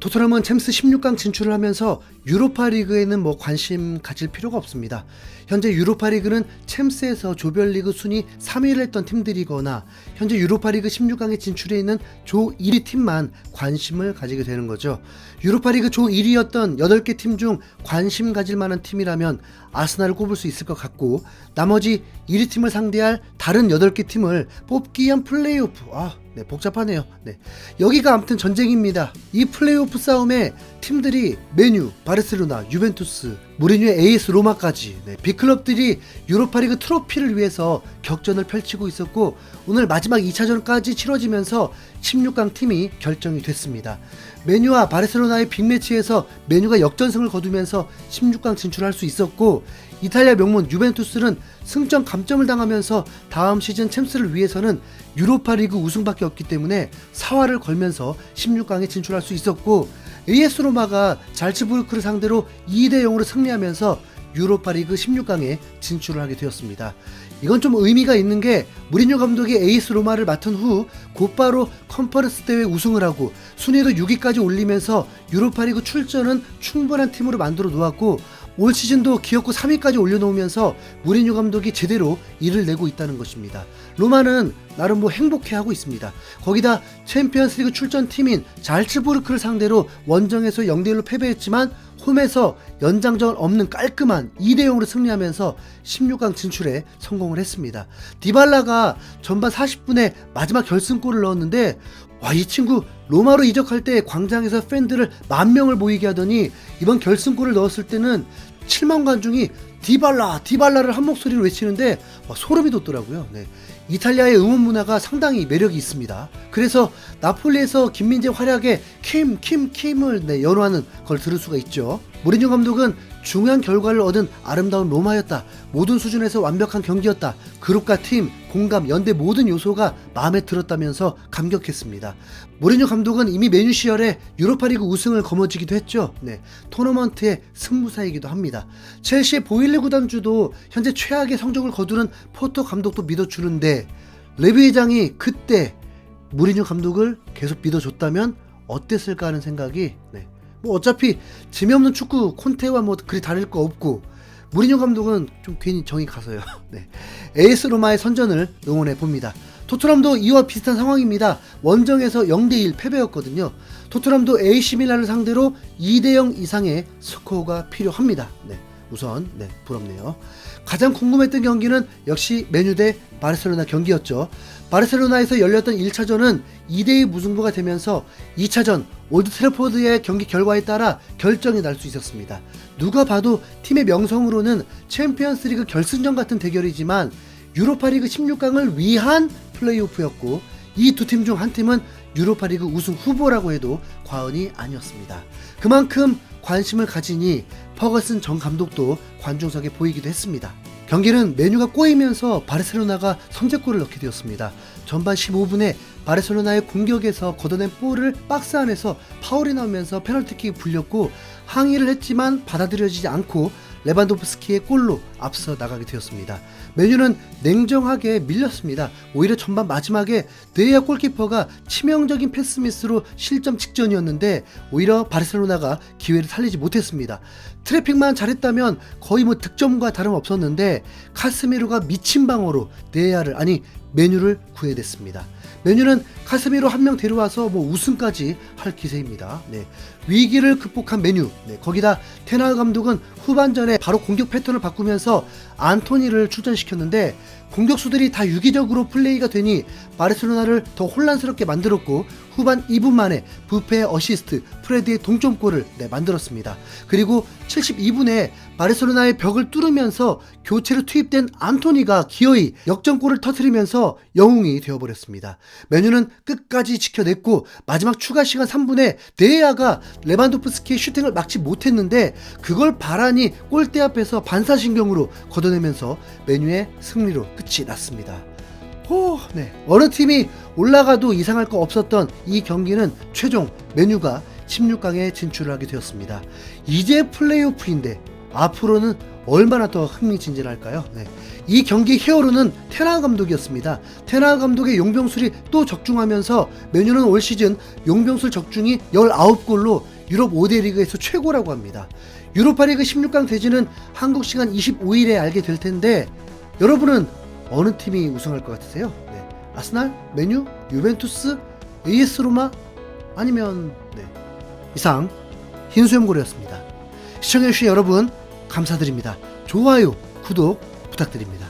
토트넘은 챔스 16강 진출을 하면서 유로파 리그에는 뭐 관심 가질 필요가 없습니다. 현재 유로파 리그는 챔스에서 조별리그 순위 3위를 했던 팀들이거나 현재 유로파 리그 16강에 진출해 있는 조 1위 팀만 관심을 가지게 되는 거죠. 유로파 리그 조 1위였던 8개 팀 중 관심 가질 만한 팀이라면 아스날을 꼽을 수 있을 것 같고 나머지 1위 팀을 상대할 다른 8개 팀을 뽑기 위한 플레이오프 아, 네, 복잡하네요. 네. 여기가 아무튼 전쟁입니다. 이 플레이오프 싸움에 팀들이 메뉴, 바르셀로나, 유벤투스, 무리뉴의 AS 로마까지 네, 빅클럽들이 유로파리그 트로피를 위해서 격전을 펼치고 있었고 오늘 마지막 2차전까지 치러지면서 16강 팀이 결정이 됐습니다. 메뉴와 바르셀로나의 빅매치에서 메뉴가 역전승을 거두면서 16강 진출할 수 있었고 이탈리아 명문 유벤투스는 승점 감점을 당하면서 다음 시즌 챔스를 위해서는 유로파리그 우승밖에 없기 때문에 사활을 걸면서 16강에 진출할 수 있었고 AS 로마가 잘츠부르크를 상대로 2대 0으로 승리하면서 유로파리그 16강에 진출을 하게 되었습니다. 이건 좀 의미가 있는 게 무리뉴 감독이 에이스 로마를 맡은 후 곧바로 컨퍼런스 대회 우승을 하고 순위도 6위까지 올리면서 유로파리그 출전은 충분한 팀으로 만들어 놓았고 올 시즌도 기어코 3위까지 올려놓으면서 무리뉴 감독이 제대로 일을 내고 있다는 것입니다. 로마는 나름 뭐 행복해하고 있습니다. 거기다 챔피언스리그 출전 팀인 잘츠부르크를 상대로 원정에서 0대1로 패배했지만 홈에서 연장전 없는 깔끔한 2대 0으로 승리하면서 16강 진출에 성공을 했습니다. 디발라가 전반 40분에 마지막 결승골을 넣었는데 와 이 친구 로마로 이적할 때 광장에서 팬들을 만 명을 모이게 하더니 이번 결승골을 넣었을 때는 7만 관중이 디발라 디발라를 한 목소리로 외치는데 와, 소름이 돋더라고요. 네. 이탈리아의 응원 문화가 상당히 매력이 있습니다. 그래서 나폴리에서 김민재 활약에 킴, 킴, 킴을 네, 연호하는 걸 들을 수가 있죠. 모리뉴 감독은 중요한 결과를 얻은 아름다운 로마였다. 모든 수준에서 완벽한 경기였다. 그룹과 팀, 공감, 연대 모든 요소가 마음에 들었다면서 감격했습니다. 모리뉴 감독은 이미 메뉴 시절에 유로파리그 우승을 거머쥐기도 했죠. 네, 토너먼트의 승부사이기도 합니다. 첼시의 보일리 구단주도 현재 최악의 성적을 거두는 포터 감독도 믿어주는데 레비 회장이 그때 무리뉴 감독을 계속 믿어줬다면 어땠을까 하는 생각이 네. 뭐 어차피 재미없는 축구 콘테와 뭐 그리 다를 거 없고 무리뉴 감독은 좀 괜히 정이 가서요. 네. 에이스 로마의 선전을 응원해 봅니다. 토트넘도 이와 비슷한 상황입니다. 원정에서 0대1 패배였거든요. 토트넘도 AC 밀란을 상대로 2대0 이상의 스코어가 필요합니다. 네. 우선 네, 부럽네요. 가장 궁금했던 경기는 역시 메뉴 대 바르셀로나 경기였죠. 바르셀로나에서 열렸던 1차전은 2대2 무승부가 되면서 2차전 올드 트래포드의 경기 결과에 따라 결정이 날 수 있었습니다. 누가 봐도 팀의 명성으로는 챔피언스리그 결승전 같은 대결이지만 유로파리그 16강을 위한 플레이오프였고 이 두 팀 중 한 팀은 유로파리그 우승 후보라고 해도 과언이 아니었습니다. 그만큼 관심을 가지니 퍼거슨 전 감독도 관중석에 보이기도 했습니다. 경기는 메뉴가 꼬이면서 바르셀로나가 선제골을 넣게 되었습니다. 전반 15분에 바르셀로나의 공격에서 걷어낸 볼을 박스 안에서 파울이 나오면서 페널티킥이 불렸고 항의를 했지만 받아들여지지 않고 레반도프스키의 골로 앞서 나가게 되었습니다. 메뉴는 냉정하게 밀렸습니다. 오히려 전반 마지막에 데이아 골키퍼가 치명적인 패스 미스로 실점 직전이었는데 오히려 바르셀로나가 기회를 살리지 못했습니다. 트래픽만 잘했다면 거의 뭐 득점과 다름없었는데 카스미르가 미친 방어로 데이아를 아니 메뉴를 구해냈습니다. 메뉴는 카스미로 한 명 데려와서 뭐 우승까지 할 기세입니다. 네. 위기를 극복한 메뉴. 네. 거기다 테나 감독은 후반전에 바로 공격 패턴을 바꾸면서 안토니를 출전시켰는데 공격수들이 다 유기적으로 플레이가 되니 바르셀로나를 더 혼란스럽게 만들었고 후반 2분 만에 부페의 어시스트, 프레드의 동점골을 네, 만들었습니다. 그리고 72분에 바르셀로나의 벽을 뚫으면서 교체로 투입된 안토니가 기어이 역전골을 터뜨리면서 영웅이 되어버렸습니다. 메뉴는 끝까지 지켜냈고 마지막 추가 시간 3분에 데야가 레반도프스키의 슈팅을 막지 못했는데 그걸 바라니 골대 앞에서 반사신경으로 걷어내면서 메뉴의 승리로 끝이 났습니다. 호, 네. 어느 팀이 올라가도 이상할 거 없었던 이 경기는 최종 메뉴가 16강에 진출을 하게 되었습니다. 이제 플레이오프인데 앞으로는 얼마나 더 흥미진진할까요? 네. 이 경기 히어로는 테나 감독이었습니다. 테나 감독의 용병술이 또 적중하면서 메뉴는 올 시즌 용병술 적중이 19골로 유럽 5대 리그에서 최고라고 합니다. 유로파리그 16강 대진은 한국 시간 25일에 알게 될 텐데 여러분은 어느 팀이 우승할 것 같으세요? 네. 아스날, 메뉴, 유벤투스, AS 로마 아니면 네. 이상 흰수염고래였습니다. 시청해주신 여러분 감사드립니다. 좋아요, 구독 부탁드립니다.